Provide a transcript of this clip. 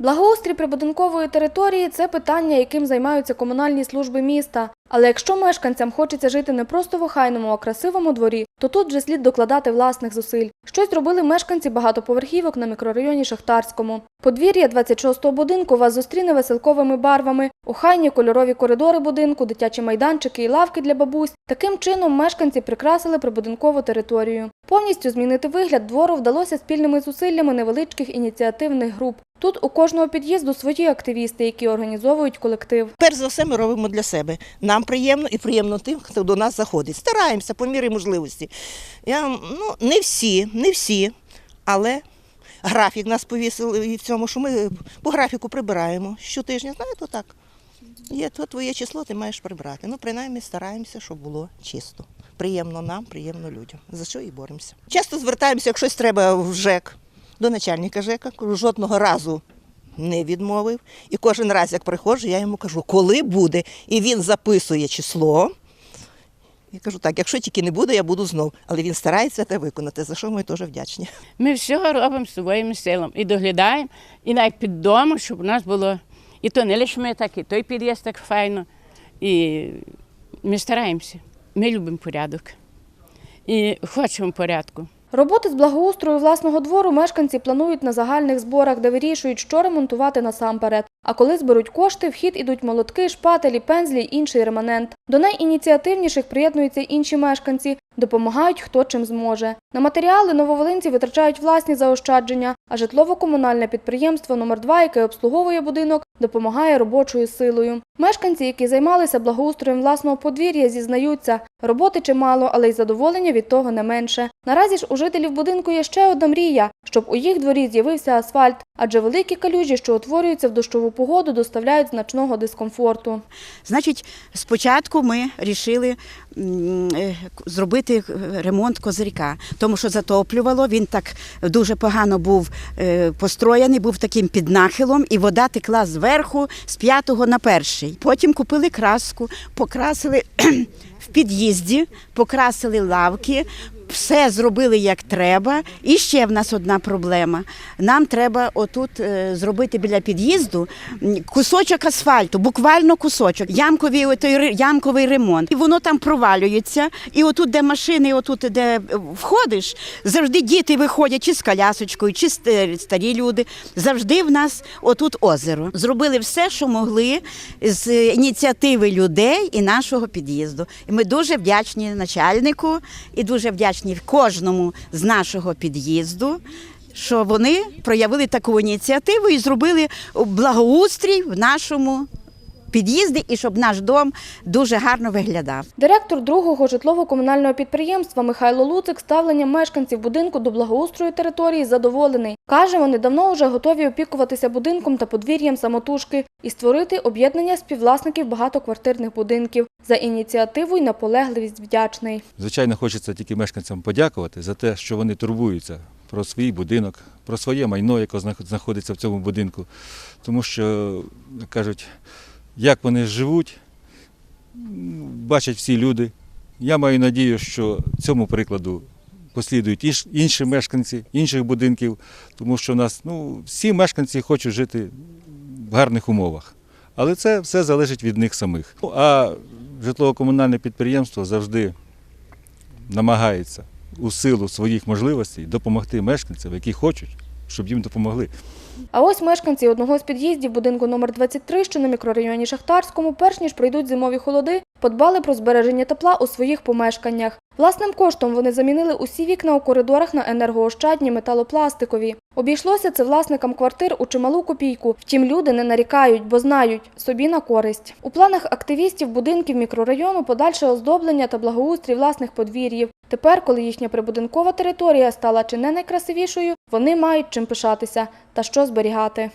Благоустрій прибудинкової території це питання, яким займаються комунальні служби міста. Але якщо мешканцям хочеться жити не просто в охайному, а красивому дворі, то тут вже слід докладати власних зусиль. Щось зробили мешканці багатоповерхівок на мікрорайоні Шахтарському. Подвір'я 26-го будинку вас зустріне веселковими барвами, охайні кольорові коридори будинку, дитячі майданчики і лавки для бабусь. Таким чином мешканці прикрасили прибудинкову територію. Повністю змінити вигляд двору вдалося спільними зусиллями невеличких ініціативних груп. Тут у кожного під'їзду свої активісти, які організовують колектив. Перш за все, ми робимо для себе. Нам приємно і приємно тим, хто до нас заходить. Стараємося по мірі можливості. Я, ну, не всі, не всі, але графік нас повісили і в цьому, що ми по графіку прибираємо. Щотижня, знаєте, так. Є то твоє число, ти маєш прибрати. Ну, принаймні стараємося, щоб було чисто. Приємно нам, приємно людям. За що і боремося. Часто звертаємося, як щось треба в ЖЕК, до начальника ЖЕКа. Жодного разу не відмовив. І кожен раз, як приходжу, я йому кажу, коли буде. І він записує число. І кажу, так, якщо тільки не буде, я буду знов. Але він старається це виконати, за що ми теж вдячні. Ми все робимо своїм силом і доглядаємо, і навіть під домом, щоб у нас було. І то не лише ми так, і той під'їзд так файно. І ми стараємося. Ми любимо порядок. І хочемо порядку. Роботи з благоустрою власного двору мешканці планують на загальних зборах, де вирішують, що ремонтувати насамперед. А коли зберуть кошти, в хід ідуть молотки, шпателі, пензлі й інший реманент. До найініціативніших приєднуються інші мешканці, допомагають хто чим зможе. На матеріали нововолинці витрачають власні заощадження, а житлово-комунальне підприємство номер 2 яке обслуговує будинок, допомагає робочою силою. Мешканці, які займалися благоустроєм власного подвір'я, зізнаються, роботи чимало, але й задоволення від того не менше. Наразі ж у жителів будинку є ще одна мрія, щоб у їх дворі з'явився асфальт, адже великі калюжі, що утворюються в дощову погоду, доставляють значного дискомфорту. Значить, спочатку ми вирішили зробити ремонт козирка, тому що затоплювало, він так дуже погано був е, построєний, був таким під нахилом, і вода текла зверху з п'ятого на перший. Потім купили краску, покрасили в під'їзді, покрасили лавки. Все зробили як треба. І ще в нас одна проблема. Нам треба отут е, зробити біля під'їзду кусочок асфальту, буквально кусочок, ямковий, отой ре- ямковий ремонт. І воно там провалюється. І отут, де машини, отут, де е, входиш, завжди діти виходять чи з колясочкою, чи ст- старі люди. Завжди в нас отут озеро. Зробили все, що могли з ініціативи людей і нашого під'їзду. І ми дуже вдячні начальнику і дуже вдячні кожному з нашого під'їзду. Що вони проявили таку ініціативу і зробили благоустрій в нашому під'їзді, і щоб наш дом дуже гарно виглядав. Директор другого житлово-комунального підприємства Михайло Луцик ставленням мешканців будинку до благоустрою території задоволений. Каже, вони давно вже готові опікуватися будинком та подвір'ям самотужки і створити об'єднання співвласників багатоквартирних будинків. За ініціативу й наполегливість вдячний. Звичайно, хочеться тільки мешканцям подякувати за те, що вони турбуються про свій будинок, про своє майно, яке знаходиться в цьому будинку. Тому що, кажуть, як вони живуть, бачать всі люди. Я маю надію, що цьому прикладу послідують інші мешканці інших будинків, тому що у нас ну, всі мешканці хочуть жити в гарних умовах. Але це все залежить від них самих. Ну, А житлово-комунальне підприємство завжди намагається у силу своїх можливостей допомогти мешканцям, які хочуть, щоб їм допомогли. А ось мешканці одного з під'їздів будинку номер 23, що на мікрорайоні Шахтарському, перш ніж прийдуть зимові холоди, подбали про збереження тепла у своїх помешканнях. Власним коштом вони замінили усі вікна у коридорах на енергоощадні металопластикові. Обійшлося це власникам квартир у чималу копійку. Втім, люди не нарікають, бо знають собі на користь. У планах активістів будинків мікрорайону подальше оздоблення та благоустрій власних подвір'їв. Тепер, коли їхня прибудинкова територія стала чи не найкрасивішою, вони мають чим пишатися та що зберігати.